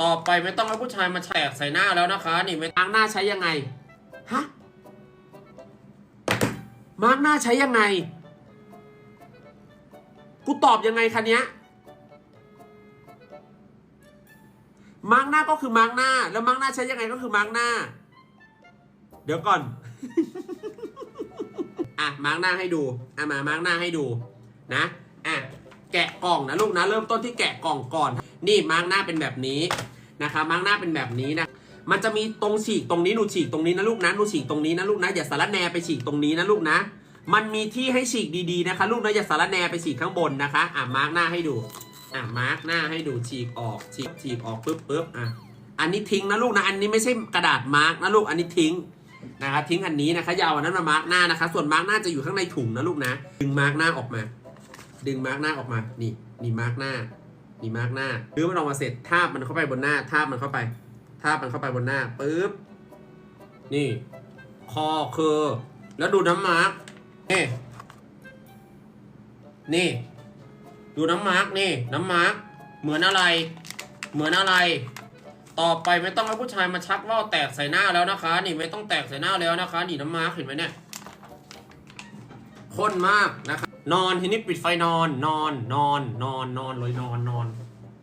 ต่อไปไม่ต้องให้ผู้ชายมาแฉกใส่หน้าแล้วนะคะ นี่ไม่มาร์กหน้าใช้ยังไงฮะมาร์กหน้าใช้ยังไง กูตอบยังไงคะเนี้ยมาร์กหน้าก็คือมาร์กหน้า แล้วมาร์กหน้าใช้ยังไงก็คือมาร์กหน้า เดี๋ยวก่อน อะมาร์กหน้าให้ดูอะมามาร์กหน้าให้ดูนะอะแกะกล่องนะลูกนะ เริ่มต้นที่แกะกล่องก่อน นี่มาร์กหน้าเป็นแบบนี้ นะคะมาร์กหน้าเป็นแบบนี้นะมันจะมีตรงฉีกตรงนี้หนูฉีกตรงนี้นะลูกนะหนูฉีกตรงนี้นะลูกนะอย่าสารแนไปฉีกตรงนี้นะลูกนะ มันมีที่ให้ฉีกดีๆนะคะ ลูกนะอย่าสารแนไปฉีกข้างบนนะคะอะมาร์กหน้าให้ดูอะมาร์กหน้าให้ดูฉีกออกฉีกฉีกออกปุ๊บปุ๊บอะอันนี้ทิ้งนะลูกนะอันนี้ไม่ใช่กระดาษมาร์กนะลูกอันนี้ทิ้งนะคะทิ้งอันนี้นะคะยาวอันนั้นมามาร์กหน้านะคะ ส่วนมาร์กหน้าจะอยู่ข้างในถุงนะลูกนะ ดึงมาร์กหน้าออกมา ดึงมาร์กหน้าออกมานี่นี่มาร์กหน้า นี่มาร์กหน้ารื้อมันออกมาเสร็จทาบมันเข้าไปบนหน้าทาบมันเข้าไปทาบมันเข้าไปบนหน้าปุ๊บนี่ คอคือ แล้วดูน้ำมาร์กนี่นี่ ดูน้ำมาร์กนี่ น้ำมาร์กเหมือนอะไร เหมือนอะไร ต่อไปไม่ต้องให้ผู้ชายมาชักว่าวแตกใส่หน้าแล้วนะคะ นี่ไม่ต้องแตกใส่หน้าแล้วนะคะ นี่น้ำมาร์กเห็นไหมเนี่ยข้นมากนะคะ นอนทีนี้ปิดไฟนอน นอนนอนนอนนอนเลยนอนนอน